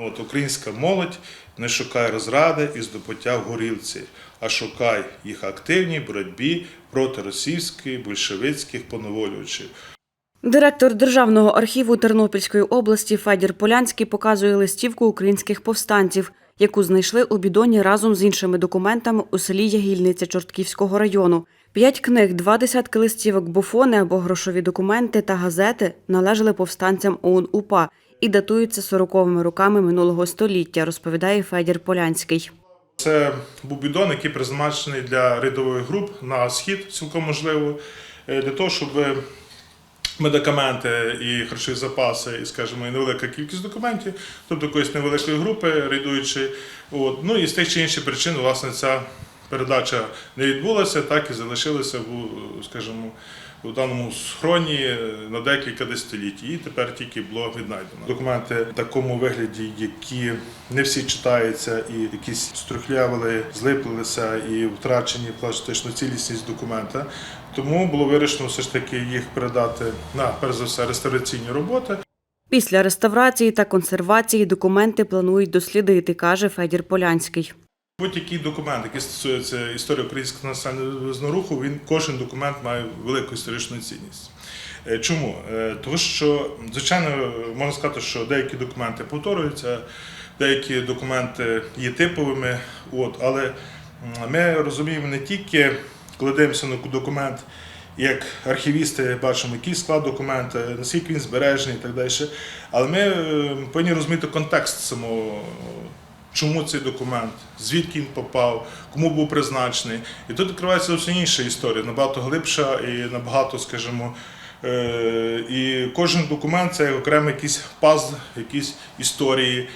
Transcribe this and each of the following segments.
От українська молодь не шукає розради і здобуття в горілці, а шукає їх активній боротьбі проти російських большевицьких поневолювачів. Директор Державного архіву Тернопільської області Федір Полянський показує листівку українських повстанців, яку знайшли у бідоні разом з іншими документами у селі Ягільниця Чортківського району. П'ять книг, два десятки листівок, буфони або грошові документи та газети належали повстанцям ОУН УПА і датуються 40-ми роками минулого століття, розповідає Федір Полянський. Це був бідон, який призначений для рядових груп на схід, цілком можливо, е, для того, щоб медикаменти і харчові запаси, і, скажімо, і невелика кількість документів, тобто якоїсь невеликої групи рейдуючи. От. Ну і з тих чи інших причин, власне, ця передача не відбулася, так і залишилася в, скажімо, у даному схроні на декілька десятиліть, і тепер тільки було віднайдено. Документи в такому вигляді, які не всі читаються, і якісь струхлявили, злиплилися і втрачені пластичну цілісність документа. Тому було вирішено все ж таки їх передати на перш за все реставраційні роботи. Після реставрації та консервації документи планують дослідити, каже Федір Полянський. Будь-який документ, який стосується історії українського національного руху, він кожен документ має велику історичну цінність. Е, Чому? Е, Тому що, звичайно, можна сказати, що деякі документи повторюються, деякі документи є типовими, от, але ми розуміємо не тільки, коли дивимося на документ, як архівісти бачимо, який склад документа, наскільки він збережений і так далі. Але ми е, повинні розуміти контекст самого чому цей документ, звідки він попав, кому був призначений. І тут відкривається зовсім інша історія, набагато глибша і набагато, скажімо, е, і кожен документ це окремий якийсь пазл, якісь історії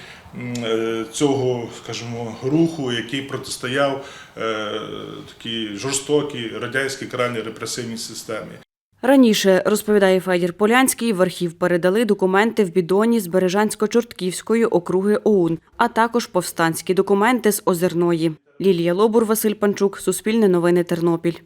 е, цього, скажімо, руху, який протистояв е, такій жорстокій радянській каральній репресивній системі. Раніше, розповідає Федір Полянський, в архів передали документи в бідоні з Бережансько-Чортківської округи ОУН, а також повстанські документи з Озерної. Лілія Лобур, Василь Панчук, Суспільне новини Тернопіль.